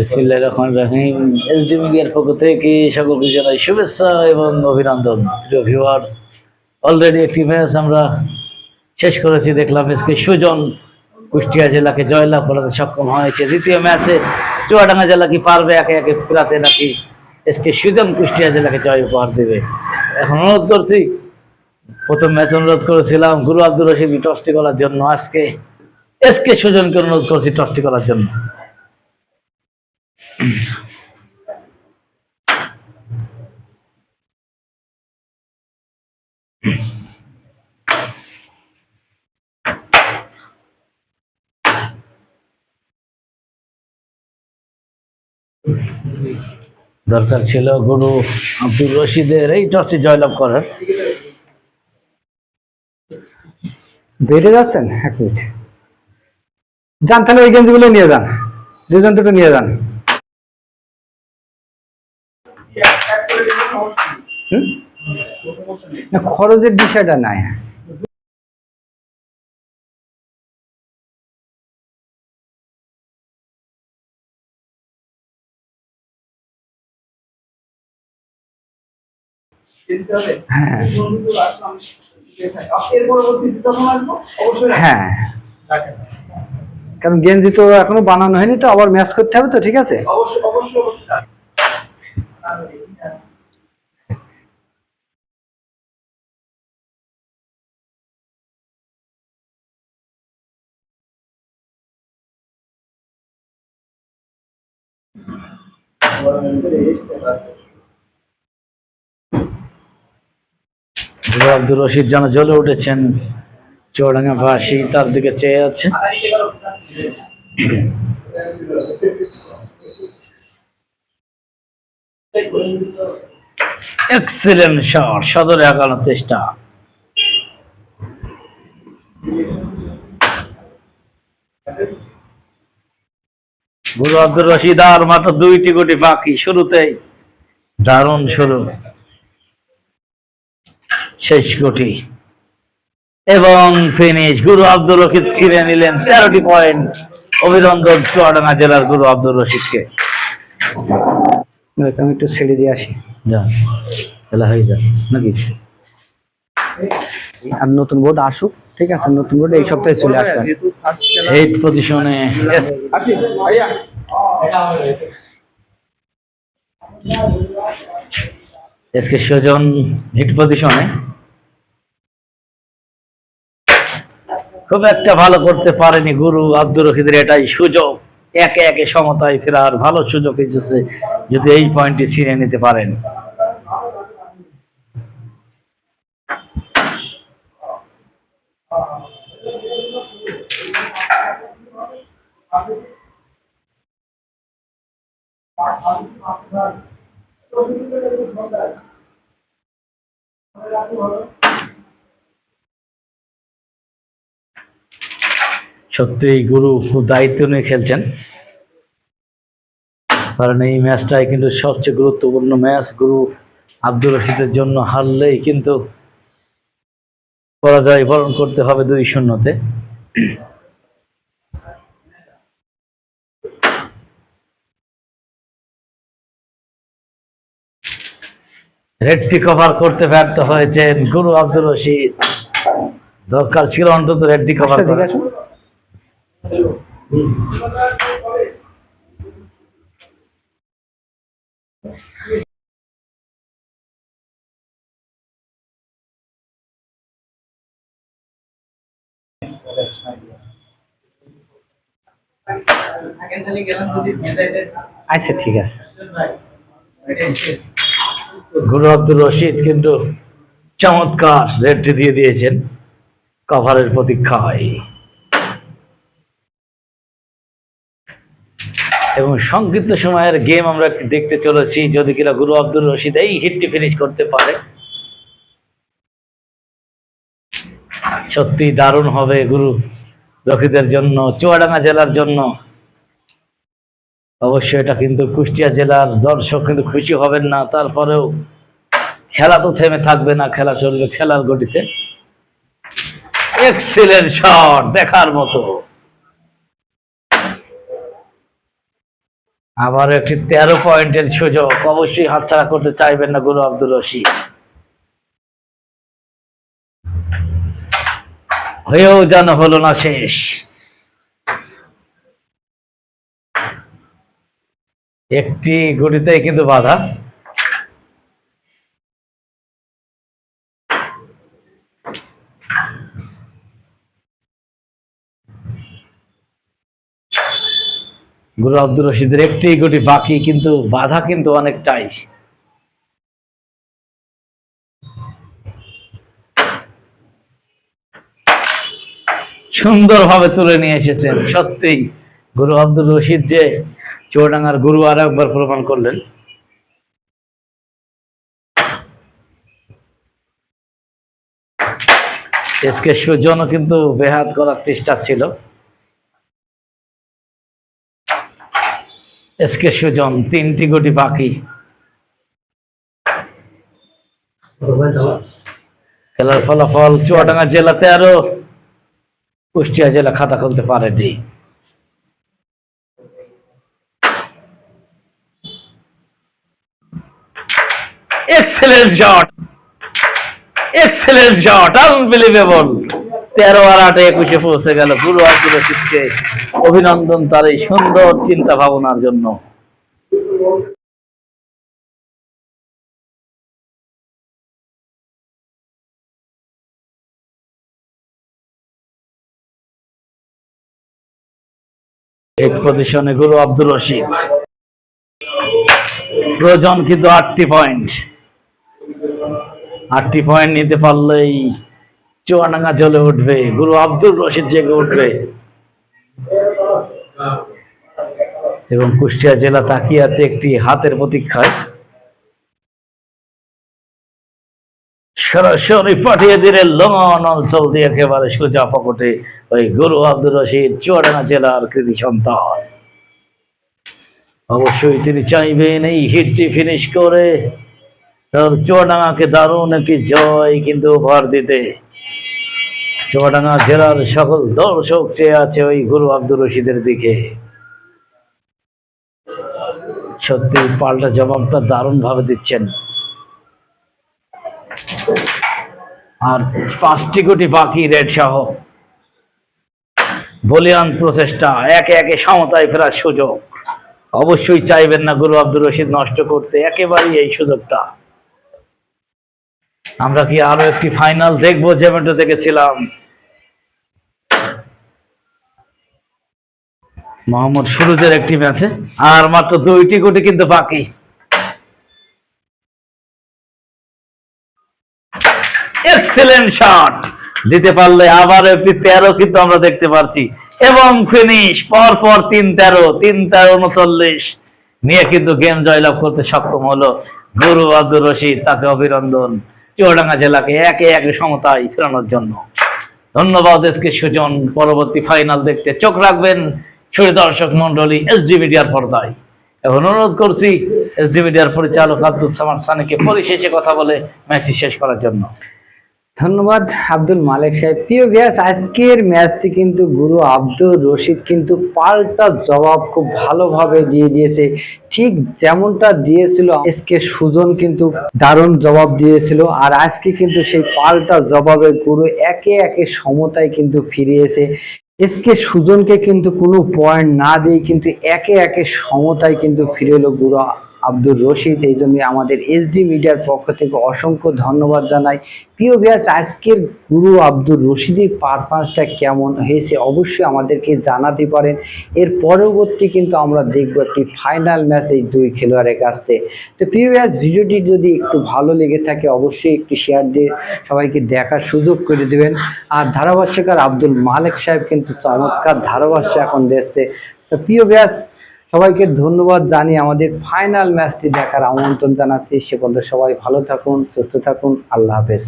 বিসমিল্লাহ রহমান রাহিম। এসডি মিডিয়ার পক্ষ থেকে সকলকে জানাই শুভেচ্ছা এবং অভিনন্দন। প্রিয় ভিউয়ার্স অলরেডি একটি ম্যাচ আমরা শেষ করেছি। দেখলাম আজকে সুজন কুষ্টিয়া জেলাকে জয়লাভ করাতে সক্ষম হয়েছে। দ্বিতীয় ম্যাচে চুয়াডাঙ্গা জেলা কি পারবে একে একে ফেরাতে নাকি এসকে সুজন কুষ্টিয়া জেলাকে জয় উপহার দেবে। এখন অনুরোধ করছি, প্রথম ম্যাচ অনুরোধ করেছিলাম গুরু আব্দুর রশিদ টসটি করার জন্য। আজকে এসকে সুজনকে অনুরোধ করছি টসটি করার জন্য। দরকার ছিল গুরু আব্দুর রশিদের এই টসে জয়লাভ করার। বেড়ে যাচ্ছেন? এক মিনিট। যান, তাহলে ওই গেঞ্জিগুলো নিয়ে যান। দুজন দুটো নিয়ে যান। না, খরচের বিষয়টা নাই। হ্যাঁ। হ্যাঁ। কারণ গেঞ্জি তো এখনও বানানো হয়নি, তো আবার ম্যাচ করতে হবে তো, ঠিক আছে? গুরু আব্দুর রশিদ যেন জ্বলে উঠেছেন, চৌডাঙ্গা বাসী তার দিকে চেয়ে আছে। এক্সিলেন্ট শট সদরে আগানোর চেষ্টা। গুরু আব্দুর রশিদ আর মাত্র দুইটি কোটি বাকি শুরুতেই দারুণ শুরু। শেষ কোটি এবং ফিনিশ গুরু আব্দুর রশিদ ছিঁড়ে নিলেন তেরোটি পয়েন্ট অভিনন্দন চুয়াডাঙ্গা জেলার গুরু আব্দুর রশিদকে। আমি একটু ছেড়ে দিয়ে আসি। যা খেলা হয়ে যাক নাকি? আর নতুন বোর্ড আসুক ঠিক আছে নতুন বোর্ড এই সপ্তাহে চলে আসবে। এইট পজিশনে এসকে সুজন হিট পজিশনে। খুব একটা ভালো করতে পারেনি গুরু আব্দুর রশিদের এটাই সুযোগ। একে একে সমতায় ফেরার ভালো সুযোগ এসেছে যদি এই পয়েন্টটি ছিঁড়ে নিতে পারেন। সত্যি গুরু খুব দায়িত্ব নিয়ে খেলছেন। কারণ এই ম্যাচটাই কিন্তু সবচেয়ে গুরুত্বপূর্ণ ম্যাচ। গুরু আব্দুল রশিদের জন্য হারলেই কিন্তু পরাজয় বরণ করতে হবে দুই শূন্যতে। রেডটি কভার করতে ব্যর্থ হয়েছেন গুরু আব্দুর রশিদ। দরকার ছিল অন্তত রেডটি কভার আচ্ছা, ঠিক করা আচ্ছা ঠিক আছে। গুরু আব্দুর রশিদ কিন্তু চমৎকার রেডটি দিয়ে দিয়েছেন। কভারের প্রতীক্ষা হয় এবং সংক্ষিপ্ত সময়ের গেম আমরা দেখতে চলেছি, যদি কিনা গুরু আব্দুর রশিদ এই হিটটি ফিনিশ করতে পারে। সত্যি দারুণ হবে গুরু রশিদের জন্য, চুয়াডাঙ্গা জেলার জন্য। অবশ্যই এটা কিন্তু কুষ্টিয়া জেলার দর্শক কিন্তু খুশি হবেন না, তারপরেও খেলা তো থেমে থাকবে না, খেলা চলবে খেলার গতিতে। এক্সিলেন্ট শট দেখার মতো। আবার একটি তেরো পয়েন্টের সুযোগ, অবশ্যই হাতছাড়া করতে চাইবেন না গুরু আব্দুল রশিদ। হয়েও যেন হলো না শেষ। একটি গড়িতে কিন্তু বাধা। গুরু আব্দুর রশিদের একটি গুটি বাকি কিন্তু বাধা কিন্তু অনেকটাই। সুন্দরভাবে তুলে নিয়ে এসেছেন, সত্যিই। গুরু আব্দুর রশিদ যে চৌডাঙ্গার গুরু আর একবার প্রমাণ করলেন। এসকে সুজনও কিন্তু বেহাত করার চেষ্টা ছিল। এসকে সুজন তিনটি গুটি বাকি। খেলার ফলাফল চুয়াডাঙ্গা জেলাতে আরও, কুষ্টিয়া জেলা খাতা খুলতে পারেনি। Excellent shot excellent shot unbelievable তেরো আর আটে একুশে পৌঁছে গেল আব্দুল রশিদকে অভিনন্দন তার এই সুন্দর চিন্তা ভাবনার জন্য এক পজিশনে গুরু আব্দুল রশিদ। প্রয়োজন কিন্তু আটটি পয়েন্ট আটটি পয়েন্ট নিতে পারলেই চুয়াডাঙ্গা জ্বলে উঠবে, গুরু আব্দুল রশিদ জেগে উঠবে। এবং কুষ্টিয়া জেলা তাকিয়ে আছে একটি হাতের প্রতীক্ষায়। সরাসরি পাঠিয়ে দিলে লঙ্গন অঞ্চল দিয়ে একেবারে সোজা পকটে ওই গুরু আব্দুল রশিদ চুয়াডাঙ্গা জেলার কৃতি সন্তান। অবশ্যই তিনি চাইবেন এই হিটটি ফিনিশ করে। চুয়াডাঙ্গাকে দারুণ একটি জয় কিন্তু উপহার দিতে। চুয়াডাঙ্গা জেলার সকল দর্শক চেয়ে আছে ওই গুরু আব্দুর রশিদের দিকে। সত্যি পাল্টা জবাবটা দারুণ ভাবে দিচ্ছেন। আর পাঁচটি কোটি বাকি রেড সহ। বলিয়ান প্রচেষ্টা, একে একে সমতায় ফেরার সুযোগ। অবশ্যই চাইবেন না গুরু আব্দুর রশিদ নষ্ট করতে, একেবারেই এই সুযোগটা। আমরা কি আরও একটি ফাইনাল দেখব? জেমেটো দেখেছিলাম মোহাম্মদ সুরুজের একটি ম্যাচে আর মাত্র দুইটি কোটি কিন্তু বাকি। এক্সেলেন্ট শট দিতে পারলে আবার একটি তেরো কিন্তু আমরা দেখতে পারছি। এবং ফিনিশ পর পর তিন তেরো তিন তেরো উনচল্লিশ। নিয়ে কিন্তু গেম জয়লাভ করতে সক্ষম হলো গুরু আব্দুর রশিদ, তাকে অভিনন্দন। চুয়াডাঙ্গা জেলাকে একে একে সমতায় ফেরানোর জন্য। ধন্যবাদ এসকে সুজন। পরবর্তী ফাইনাল দেখতে চোখ রাখবেন সুরি দর্শক মন্ডলী এসডি মিডিয়ার পর্দায়। এখন অনুরোধ করছি এসডি মিডিয়ার পরিচালক আব্দুল সামান সানিকে পরিশেষে কথা বলে ম্যাচটি শেষ করার জন্য। ধন্যবাদ আব্দুল মালিক সাহেব। প্রিয় ভিয়াস আজকের ম্যাচটি কিন্তু গুরু আব্দুল রশিদ কিন্তু পাল্টা জবাব খুব ভালোভাবে দিয়ে দিয়েছে। ঠিক যেমনটা দিয়েছিল এসকে সুজন কিন্তু দারুণ জবাব দিয়েছিল। আর আজকে কিন্তু সেই পাল্টা জবাবে গুরু একে একে সমতায় কিন্তু ফিরিয়েছে। এসকে সুজনকে কিন্তু কোনো পয়েন্ট না দিয়ে কিন্তু একে একে সমতায় কিন্তু ফিরে এলো গুরু আব্দুর রশিদ। এই জন্য আমাদের এসডি মিডিয়ার পক্ষ থেকে অসংখ্য ধন্যবাদ জানাই। প্রিয় ব্যাস আজকের গুরু আব্দুর রশিদের পারফরমেন্সটা কেমন হয়েছে অবশ্যই আমাদেরকে জানাতে পারেন। এর পরবর্তী কিন্তু আমরা দেখব একটি ফাইনাল ম্যাচ এই দুই খেলোয়াড়ের কাছ থেকে। তো প্রিয় ব্যাস ভিডিওটি যদি একটু ভালো লেগে থাকে, অবশ্যই একটু শেয়ার দিয়ে সবাইকে দেখার সুযোগ করে দেবেন। আর ধারাভাষ্যকার আব্দুল মালিক সাহেব কিন্তু চমৎকার ধারাভাষ্য এখন দেখছে তো প্রিয় ব্যাস সবাইকে ধন্যবাদ জানিয়ে আমাদের ফাইনাল ম্যাচটি দেখার আমন্ত্রণ জানাচ্ছি। সে পর্যন্ত সবাই ভালো থাকুন, সুস্থ থাকুন, আল্লাহ হাফেজ।